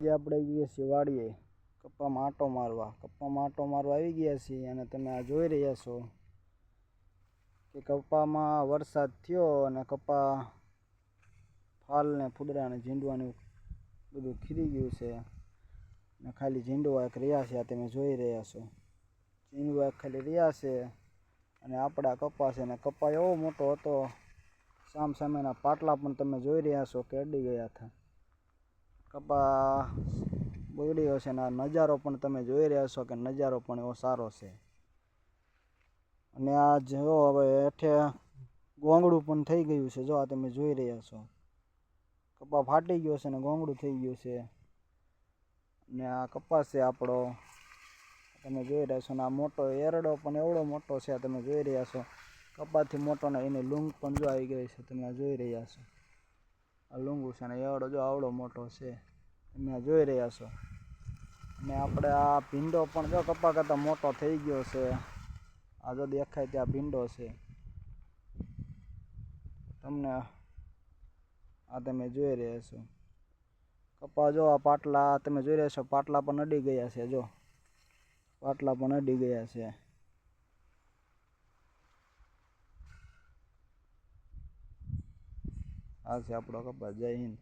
આજે આપણે આવી ગયા છીએ વાડીએ કપ્પામાં આંટો મારવા. કપ્પામાં આંટો મારવા આવી ગયા છીએ અને તમે આ જોઈ રહ્યા છો કે કપ્પામાં વરસાદ થયો અને કપ્પા ફાલ ને ફૂદરા ને ઝીંડવાનું બધું ખીરી ગયું છે ને ખાલી ઝીંડવા એક રહ્યા છે, આ તમે જોઈ રહ્યા છો. ઝીંડવા એક ખાલી રહ્યા છે અને આપણા કપ્પા છે ને કપ્પા એવો મોટો હતો, સામ સામેના પાટલા પણ તમે જોઈ રહ્યા છો કે અડી ગયા હતા. કપા બગડ્યો છે ને આ નજારો પણ તમે જોઈ રહ્યા છો કે નજારો પણ એવો સારો છે. અને આ જો હવે હેઠે ગોંગડું પણ થઈ ગયું છે, જો આ તમે જોઈ રહ્યા છો. કપા ફાટી ગયો છે ને ગોંગડું થઈ ગયું છે. ને આ કપાસ છે આપણો, તમે જોઈ રહ્યા છો ને આ મોટો એરડો પણ એવડો મોટો છે તમે જોઈ રહ્યા છો. કપાથી મોટો ને એની લૂંગ પણ જો આવી ગઈ છે, તમે જોઈ રહ્યા છો. લૂંગું છે અને એવડો જો આવડો મોટો છે. તમે જોઈ રહ્યા છો. અને આપણે આ ભીંડો પણ જો કપા કરતાં મોટો થઈ ગયો છે. આ જો દેખાય ત્યાં ભીંડો છે. તમને આ તમે જોઈ રહ્યા છો. કપા જો આ પાટલા, તમે જોઈ રહ્યા છો, પાટલા પણ અડી ગયા છે જો. પાટલા પણ અડી ગયા છે. આ છે આપણો કપા જય હિન્દ.